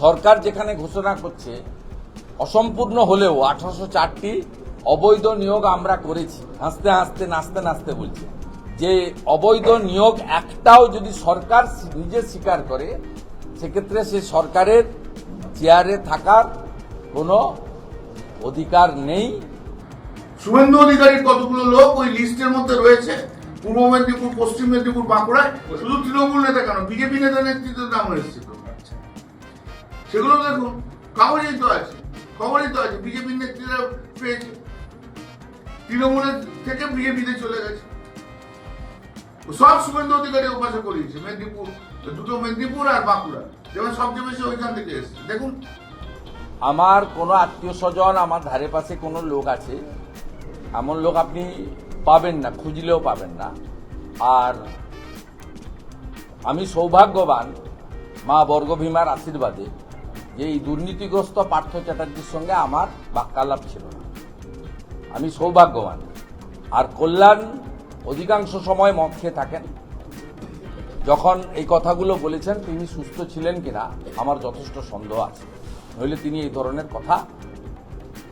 সরকার যেখানে ঘোষণা করছে, অসম্পূর্ণ হলেও আঠারোশো চারটি অবৈধ নিয়োগ আমরা করেছি। হাসতে হাসতে, নাচতে নাচতে বলছি। যে অবৈধ নিয়োগ একটাও যদি সরকার নিজে স্বীকার করে, সেক্ষেত্রে সে সরকারের চেয়ারে থাকার কোনো অধিকার নেই। শুভেন্দু অধিকারীর কতগুলো লোক ওই লিস্টের মধ্যে রয়েছে? পূর্ব মেদিনীপুর, পশ্চিম মেদিনীপুর, বাঁকুড়ায়? শুধু তৃণমূল নেতা কেন? বিজেপি নেতা নেতৃত্বের নাম এসেছে তো। সেগুলো দেখুন, খবরই তো আছে, খবরই তো আছে, বিজেপি নেত্রীরা পেয়েছে। তৃণমূলের থেকে বিজেপিতে চলে গেছে। সব শুভেন্দু অধিকারী উপাসে করিয়েছে, মেদিনীপুর, দুটো মেদিনীপুর আর বাঁকুড়া। যেমন সবচেয়ে বেশি ওইখান থেকে এসেছে। দেখুন। আমার কোনো আত্মীয় স্বজন, আমার ধারে পাশে কোনো লোক আছে, এমন লোক আপনি পাবেন না, খুঁজলেও পাবেন না। আর আমি সৌভাগ্যবান মা বর্গভীমার আশীর্বাদে যে এই দুর্নীতিগ্রস্ত পার্থ চ্যাটার্জির সঙ্গে আমার বাক্যালাপ ছিল না। আমি সৌভাগ্যবান। আর কল্যাণ অধিকাংশ সময় মদ খেয়ে থাকেন। যখন এই কথাগুলো বলেছেন, তিনি সুস্থ ছিলেন কিনা, আমার যথেষ্ট সন্দেহ আছে। নইলে তিনি এই ধরনের কথা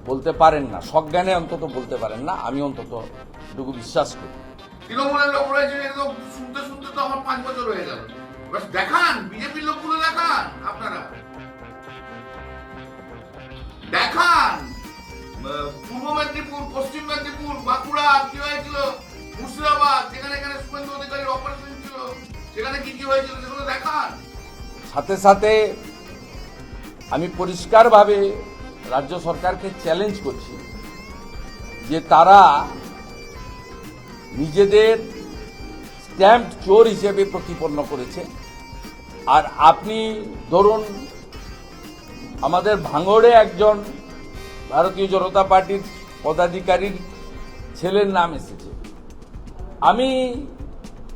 বলতে পারেন না। সজ্ঞানে অন্তত বলতে পারেন না। আমি অন্তত এটুকু বিশ্বাস করি। তৃণমূলের লোক রয়েছে শুনতে শুনতে তো আমার পাঁচ বছর হয়ে গেল। দেখান, বিজেপির লোকগুলো পশ্চিম মেদিনীপুর, বাঁকুড়া কি হয়েছিল? মুর্শিদাবাদ, যেখানে এখানে শুভেন্দু অধিকারীর অপারেশন ছিল। সেখানে কি কি হয়েছিল সেগুলো দেখান। সাথে সাথে আমি পরিষ্কারভাবে রাজ্য সরকারকে চ্যালেঞ্জ করছি যে তারা নিজেদের স্ট্যাম্প চোর হিসেবে প্রতিপন্ন করেছে। আর আপনি ধরুন, আমাদের ভাঙড়ে একজন ভারতীয় জনতা পার্টির পদাধিকারীর ছেলের নাম এসেছে। আমি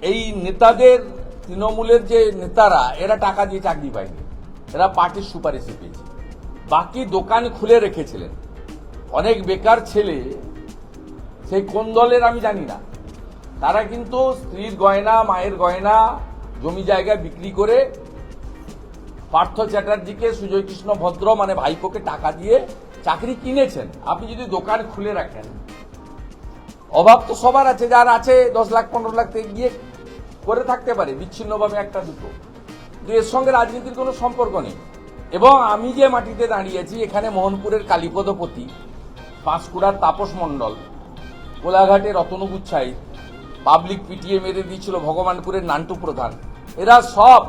এই নেতাদের, তৃণমূলের যে নেতারা, এরা টাকা দিয়ে চাকরি পায়নি। এরা পার্টির সুপারিশে পেয়েছে। বাকি দোকান খুলে রেখেছিলেন। অনেক বেকার ছেলে, সেই কোন দলের আমি জানি না। তারা কিন্তু স্ত্রীর গয়না, মায়ের গয়না, জমি জায়গা বিক্রি করে পার্থ চ্যাটার্জিকে সুজয় কৃষ্ণ ভদ্র মানে ভাইপোকে টাকা দিয়ে চাকরি কিনেছেন, আপনি যদি দোকান খুলে রাখেন, অভাব তো সবার আছে, যার আছে দশ লাখ, পনেরো লাখ থেকে গিয়ে করে থাকতে পারে, বিচ্ছিন্নভাবে একটা দুটো। কিন্তু এর সঙ্গে রাজনীতির কোনো সম্পর্ক নেই। এবং আমি যে মাটিতে দাঁড়িয়েছি, এখানে মোহনপুরের কালীপদপতি পাঁশকুড়ার তাপস মণ্ডল কোলাঘাটের রতনগুচ্ছাই পাবলিক পিটিএ মেরে দিয়েছিল ভগবানপুরের নান্টু প্রধান, এরা সব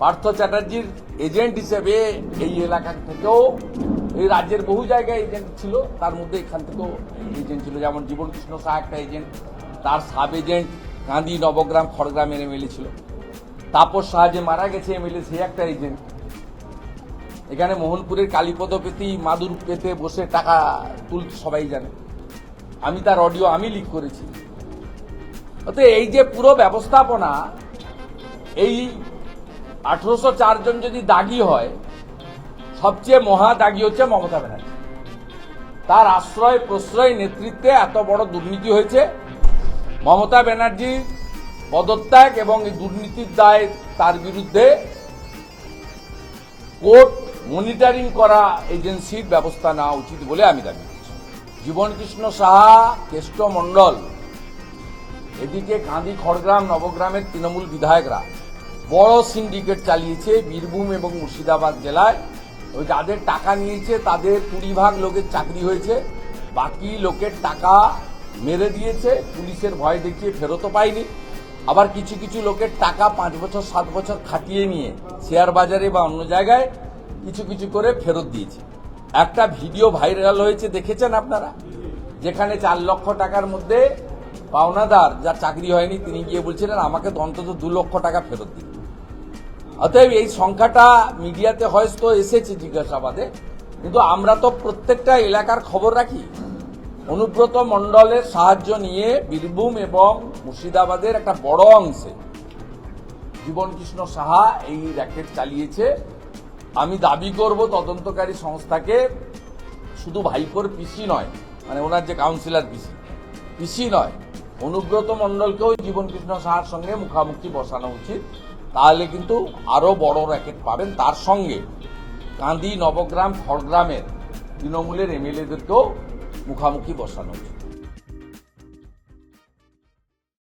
পার্থ চ্যাটার্জির এজেন্ট হিসেবে এই এলাকা থেকেও, এই রাজ্যের বহু জায়গায় এজেন্ট ছিল। তার মধ্যে এখান থেকেও এজেন্ট ছিল। যেমন জীবন কৃষ্ণ শাহ একটা এজেন্ট তার সাব এজেন্ট কান্দি নবগ্রাম খড়গ্রামের এমএলএ ছিল। তাপস শাহ যে মারা গেছে এমএলএ সে একটা এজেন্ট এখানে মোহনপুরের কালীপদ পেতেই মাদুর পেতে বসে টাকা তুলতে সবাই জানে। আমি তার অডিও আমি লিক করেছি। অতএব এই যে পুরো ব্যবস্থাপনা, এই আঠারোশো জন যদি দাগি হয়, সবচেয়ে মহা দাগি হচ্ছে মমতা ব্যানার্জি। তার আশ্রয় প্রশ্রয় নেতৃত্বে এত বড় দুর্নীতি হয়েছে। মমতা ব্যানার্জির পদত্যাগ এবং এই দুর্নীতির দায় তার বিরুদ্ধে কোর্ট মনিটরিং করা এজেন্সির ব্যবস্থা নেওয়া উচিত বলে আমি দাবি করছি। জীবনকৃষ্ণ সাহা কেষ্ট মণ্ডল, এদিকে কাঁদি খড়গ্রাম, নবগ্রামের তৃণমূল বিধায়করা বড় সিন্ডিকেট চালিয়েছে বীরভূম এবং মুর্শিদাবাদ জেলায়। ওই যাদের টাকা নিয়েছে, তাদের কুড়ি ভাগ লোকের চাকরি হয়েছে। বাকি লোকের টাকা মেরে দিয়েছে, পুলিশের ভয় দেখিয়ে ফেরতও পায়নি। আবার কিছু কিছু লোকের টাকা পাঁচ বছর, সাত বছর খাটিয়ে নিয়ে শেয়ার বাজারে বা অন্য জায়গায় কিছু কিছু করে ফেরত দিয়েছে। একটা ভিডিও ভাইরাল হয়েছে, দেখেছেন আপনারা? যেখানে চার লক্ষ টাকার মধ্যে পাওনাদার, যার চাকরি হয়নি, তিনি গিয়ে বলছিলেন, আমাকে অন্তত দু লক্ষ টাকা ফেরত দিন। অতএব এই সংখ্যাটা মিডিয়াতে হয়তো এসেছে জিজ্ঞাসাবাদে, কিন্তু আমরা তো প্রত্যেকটা এলাকার খবর রাখি। অনুব্রত মণ্ডলের সাহায্য নিয়ে বীরভূম এবং মুর্শিদাবাদের একটা বড় অংশে জীবন কৃষ্ণ সাহা এই র্যাকেট চালিয়েছে। আমি দাবি করব তদন্তকারী সংস্থাকে শুধু ভাইকোর পিসি নয় মানে ওনার যে কাউন্সিলর পিসি পিসি নয়, অনুব্রত মণ্ডলকেও জীবন কৃষ্ণ সাহার সঙ্গে মুখামুখি বসানো উচিত। তাহলে কিন্তু আরও বড় র্যাকেট পাবেন। তার সঙ্গে কান্দি নবগ্রাম, খড়গ্রামের তৃণমূলের এমএলএদেরকেও মুখামুখি বসানো উচিত।